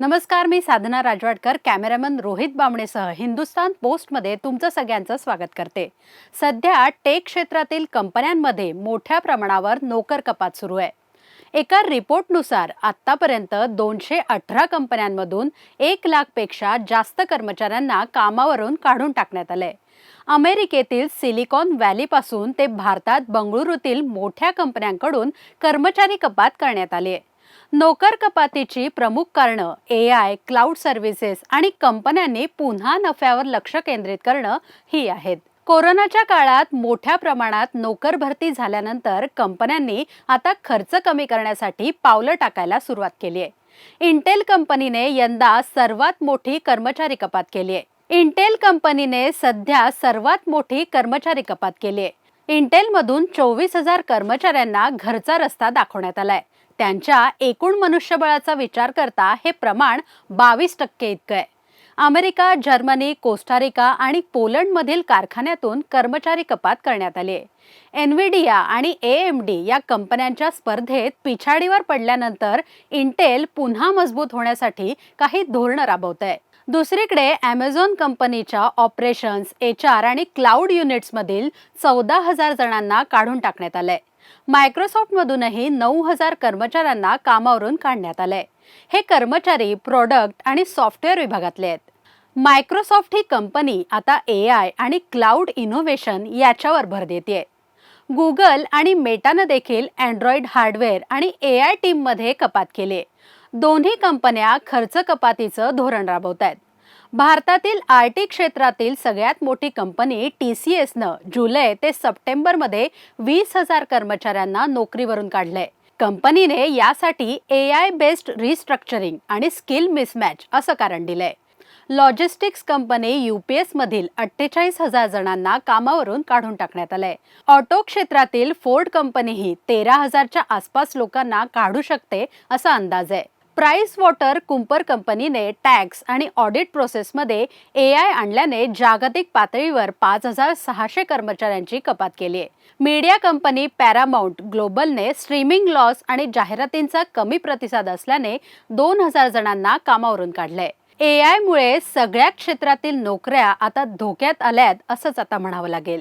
नमस्कार मी साधना राजवाडकर कॅमेरामन रोहित बामणेसह हिंदुस्तान पोस्टमध्ये तुमचं सगळ्यांचं स्वागत करते. सध्या टेक क्षेत्रातील कंपन्यांमध्ये मोठ्या प्रमाणावर नोकर कपात सुरू आहे. एका रिपोर्टनुसार आत्तापर्यंत दोनशे अठरा कंपन्यांमधून एक लाखपेक्षा जास्त कर्मचाऱ्यांना कामावरून काढून टाकण्यात आलंय. अमेरिकेतील सिलिकॉन व्हॅलीपासून ते भारतात बंगळुरूतील मोठ्या कंपन्यांकडून कर्मचारी कपात करण्यात आली आहे. नोकर कपातीची प्रमुख कारणं ए आय क्लाउड सर्व्हिसेस आणि कंपन्यांनी पुन्हा नफ्यावर लक्ष केंद्रित करणं ही आहेत. कोरोनाच्या काळात मोठ्या प्रमाणात नोकर भरती झाल्यानंतर कंपन्यांनी आता खर्च कमी करण्यासाठी पावलं टाकायला सुरुवात केली आहे. इंटेल कंपनीने यंदा सर्वात मोठी कर्मचारी कपात केली आहे. इंटेल कंपनीने सध्या सर्वात मोठी कर्मचारी कपात केली आहे. इंटेलमधून चोवीस हजार कर्मचाऱ्यांना घरचा रस्ता दाखवण्यात आलाय. त्यांच्या एकूण मनुष्यबळाचा विचार करता हे प्रमाण बावीस टक्के इतकं आहे. अमेरिका जर्मनी कोस्टारिका आणि पोलंडमधील कारखान्यातून कर्मचारी कपात करण्यात आली. आहे एनव्हिडिया आणि ए एम डी या कंपन्यांच्या स्पर्धेत पिछाडीवर पडल्यानंतर इंटेल पुन्हा मजबूत होण्यासाठी काही धोरणं राबवत आहे दुसरीकडे ॲमेझॉन कंपनीच्या ऑपरेशन्स एच आर आणि क्लाउड युनिट्समधील चौदा हजार जणांना काढून टाकण्यात आलंय. मायक्रोसॉफ्टमधूनही नऊ हजार कर्मचाऱ्यांना कामावरून काढण्यात आलंय. हे कर्मचारी प्रॉडक्ट आणि सॉफ्टवेअर विभागातले आहेत. मायक्रोसॉफ्ट ही कंपनी आता ए आय आणि क्लाउड इनोव्हेशन याच्यावर भर देते गुगल आणि मेटानं देखील अँड्रॉइड हार्डवेअर आणि ए आय टीममध्ये कपात केली. दोन्ही कंपन्या खर्च कपातीचं धोरण राबवत आहेत भारतातील आय टी क्षेत्रातील सगळ्यात मोठी कंपनी टी सी एसनं जुलै ते सप्टेंबरमध्ये वीस हजार कर्मचाऱ्यांना नोकरीवरून काढलंय. कंपनीने यासाठी ए आय बेस्ड रिस्ट्रक्चरिंग आणि स्किल मिसमॅच असं कारण दिलंय. लॉजिस्टिक्स कंपनी युपीएस मधील अठ्ठेचाळीस हजार जणांना कामावरून काढून टाकण्यात आलंय. ऑटो क्षेत्रातील फोर्ड कंपनीही तेरा हजारच्या आसपास लोकांना काढू शकते असा अंदाज आहे. प्राइस वॉटर कुंपर कंपनीने टॅक्स आणि ऑडिट प्रोसेसमध्ये ए आय आणल्याने जागतिक पातळीवर पाच हजार सहाशे कर्मचाऱ्यांची कपात केली आहे. मीडिया कंपनी पॅरामाउंट ग्लोबलने स्ट्रीमिंग लॉस आणि जाहिरातींचा कमी प्रतिसाद असल्याने दोन हजार जणांना कामावरून काढलंय. ए आयमुळे सगळ्या क्षेत्रातील नोकऱ्या आता धोक्यात आल्यात असंच आता म्हणावं लागेल.